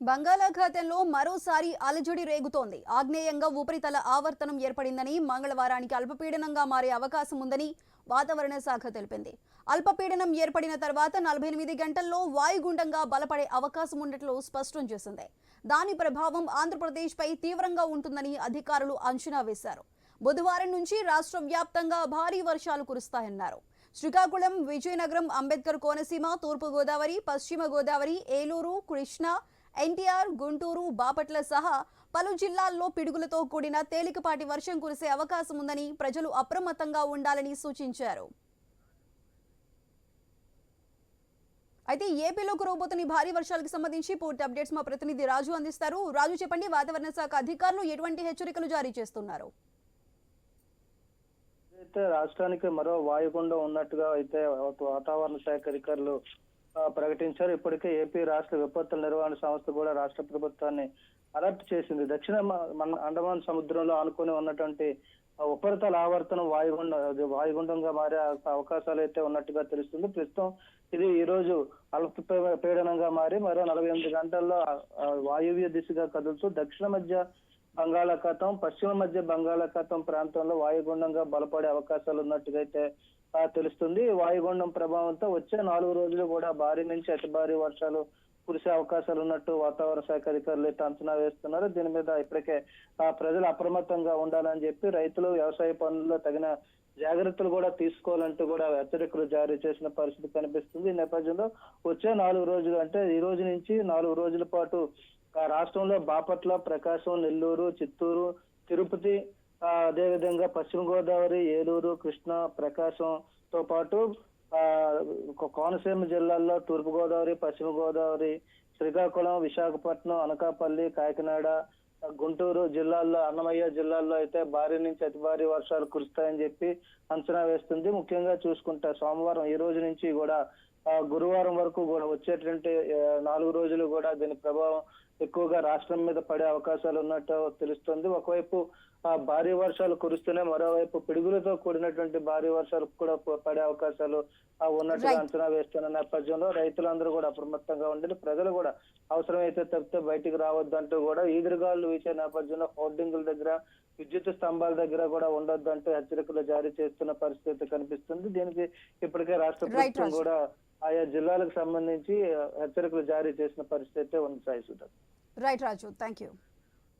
బంగాళాఖాతంలో మరోసారి అలజడి రేగుతోంది. ఆగ్నేయంగా ఉపరితల ఆవర్తనం ఏర్పడిందని మంగళవారానికి అల్పపీడనంగా మారే అవకాశం ఉందని వాతావరణ శాఖ తెలిపింది. అల్పపీడనం ఏర్పడిన తర్వాత నలభై ఎనిమిది గంటల్లో వాయుగుండంగా బలపడే అవకాశం ఉన్నట్లు స్పష్టం చేసింది. దాని ప్రభావం ఆంధ్రప్రదేశ్పై తీవ్రంగా ఉంటుందని అధికారులు అంచనా వేశారు. బుధవారం నుంచి రాష్ట్ర వ్యాప్తంగా భారీ వర్షాలు కురుస్తాయన్నారు. శ్రీకాకుళం విజయనగరం అంబేద్కర్ కోనసీమ తూర్పు గోదావరి పశ్చిమ గోదావరి ఏలూరు కృష్ణా ఎన్టీఆర్ గుంటూరు బాపట్ల సహా పలు జిల్లాల్లో పిడుగులతో కూడిన తేలికపాటి వర్షం కురిసే అవకాశం ఉందని ప్రజలు అప్రమత్తంగా ఉండాలని సూచించారు. అయితే ఏపీలో కురవబోతున్న భారీ వర్షాలకు సంబంధించి పూర్తి అప్డేట్స్ మా ప్రతినిధి రాజు అందిస్తారు. రాజు చెప్పండి వాతావరణ శాఖ అధికారులు ఎటువంటి హెచ్చరికలు జారీ చేస్తున్నారు? అయితే రాష్ట్రానికి మరో వాయుగుండం ఉన్నట్టుగా అయితే వాతావరణ శాఖ అధికారులు ప్రకటించారు. ఇప్పటికే ఏపీ రాష్ట్ర విపత్తుల నిర్వహణ సంస్థ కూడా రాష్ట్ర ప్రభుత్వాన్ని అలర్ట్ చేసింది. దక్షిణ అండమాన్ సముద్రంలో ఆనుకొని ఉన్నటువంటి ఉపరితల ఆవర్తనం వాయుగుండం వాయుగుండంగా మారే అవకాశాలు అయితే ఉన్నట్టుగా తెలుస్తుంది. ప్రస్తుతం ఇది ఈ రోజు అల్ప పీడనంగా మారి మరో నలభై ఎనిమిది గంటల్లో వాయువ్య దిశగా కదులుతూ దక్షిణ మధ్య బంగాళాఖాతం పశ్చిమ మధ్య బంగాళాఖాతం ప్రాంతంలో వాయుగుండంగా బలపడే అవకాశాలు ఉన్నట్టుగా అయితే తెలుస్తుంది. వాయుగుండం ప్రభావంతో వచ్చే నాలుగు రోజులు కూడా భారీ నుంచి అతి భారీ వర్షాలు కురిసే అవకాశాలు ఉన్నట్టు వాతావరణ శాఖ అధికారులు అంచనా వేస్తున్నారు. దీని మీద ఇప్పటికే ఆ, ప్రజలు అప్రమత్తంగా ఉండాలని చెప్పి రైతులు వ్యవసాయ పనుల్లో తగిన జాగ్రత్తలు కూడా తీసుకోవాలంటూ కూడా హెచ్చరికలు జారీ చేసిన పరిస్థితి కనిపిస్తుంది. ఈ నేపథ్యంలో వచ్చే నాలుగు రోజులు అంటే ఈ రోజు నుంచి నాలుగు రోజుల పాటు ఆ రాష్ట్రంలో బాపట్ల ప్రకాశం నెల్లూరు చిత్తూరు తిరుపతి అదేవిధంగా పశ్చిమ గోదావరి ఏలూరు కృష్ణా ప్రకాశం తో పాటు ఆ కోనసీమ జిల్లాల్లో తూర్పు గోదావరి పశ్చిమ గోదావరి శ్రీకాకుళం విశాఖపట్నం అనకాపల్లి కాకినాడ గుంటూరు జిల్లాల్లో అన్నమయ్య జిల్లాల్లో అయితే భారీ నుంచి అతి భారీ వర్షాలు కురుస్తాయని చెప్పి అంచనా వేస్తుంది. ముఖ్యంగా చూసుకుంటే సోమవారం ఈ రోజు నుంచి కూడా గురువారం వరకు కూడా వచ్చేటువంటి నాలుగు రోజులు కూడా దీని ప్రభావం ఎక్కువగా రాష్ట్రం మీద పడే అవకాశాలు ఉన్నట్టు తెలుస్తుంది ఒకవైపు ఆ భారీ వర్షాలు కురుస్తూనే మరోవైపు పిడుగులతో కూడినటువంటి భారీ వర్షాలు కూడా పడే అవకాశాలు ఉన్నట్టుగా. అంచనా వేస్తున్న నేపథ్యంలో రైతులందరూ కూడా అప్రమత్తంగా ఉండాలి ప్రజలు కూడా అవసరమైతే తప్పితే బయటికి రావద్దంటూ కూడా ఈదురుగాలు వీచే నేపథ్యంలో హోర్డింగుల దగ్గర విద్యుత్ స్తంభాల దగ్గర కూడా ఉండొద్దంటూ హెచ్చరికలు జారీ చేస్తున్న పరిస్థితి కనిపిస్తుంది దీనికి ఇప్పటికే రాష్ట్ర ప్రభుత్వం. కూడా ఆయా జిల్లాలకు సంబంధించి హెచ్చరికలు జారీ చేసిన పరిస్థితి ఉంది Sai Sudha right Raju thank you